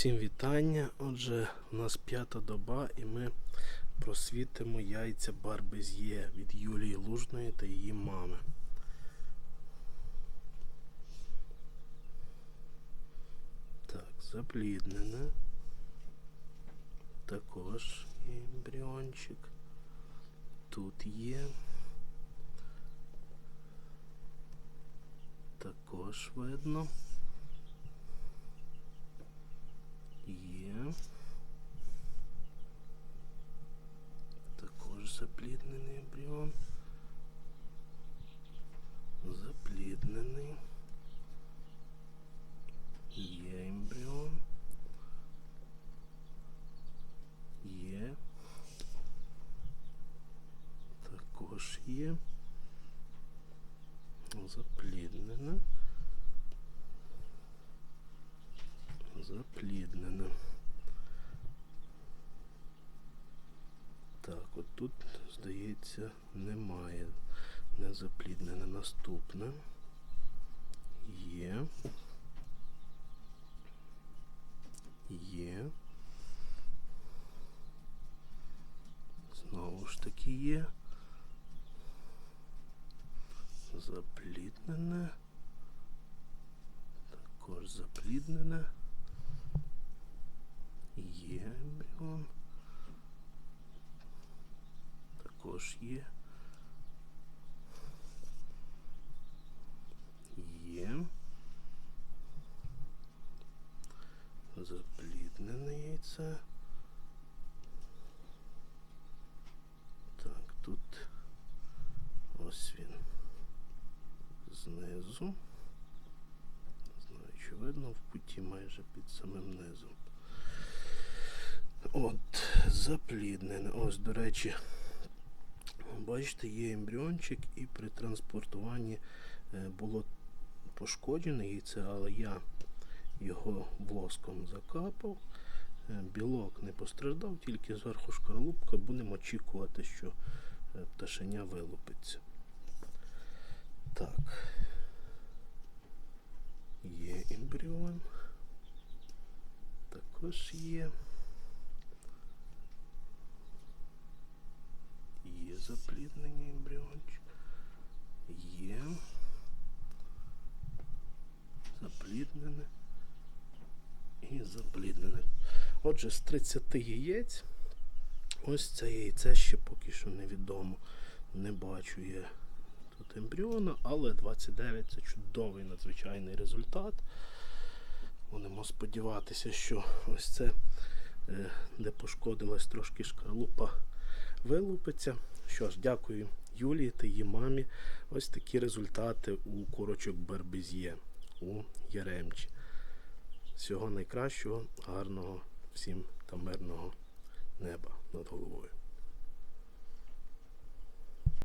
Всім вітання. Отже, у нас п'ята доба і ми просвітимо яйця Барбез'є від Юлії Лужної та її мами. Так, запліднене. Також ембріончик. Тут є. Також видно. запліднений ембріон. Запліднений. Є ембріон. Є. Також є. Запліднене. Запліднене. Так, от тут, здається, немає. Не запліднене. Наступне. Є. Є. Знову ж таки є. Запліднене. Також запліднене. Є ембріон. Також є. Є. Запліднене яйце. Так, тут ось він знизу. Знаю, чи видно в путі майже під самим низом. От, запліднене. Ось, до речі, бачите, є ембріончик, і при транспортуванні е, було пошкоджене яйце, але я його воском закапав. Е, Білок не постраждав, тільки зверху шкарлупка. Будемо очікувати, що е, пташеня вилупиться. Так. Є ембріон. Також є. Є ембріончик. Є. Запліднене. І запліднене. Отже, з 30 яєць. Ось це яйце ще поки що невідомо. Не бачу я тут ембріона, але 29 це чудовий надзвичайний результат. Будемо сподіватися, що ось це, е, де пошкодилась трошки шкарлупа, вилупиться. Що ж, дякую Юлії та її мамі. Ось такі результати у курочок Барбез'є у Яремчі. Всього найкращого, гарного всім та мирного неба над головою.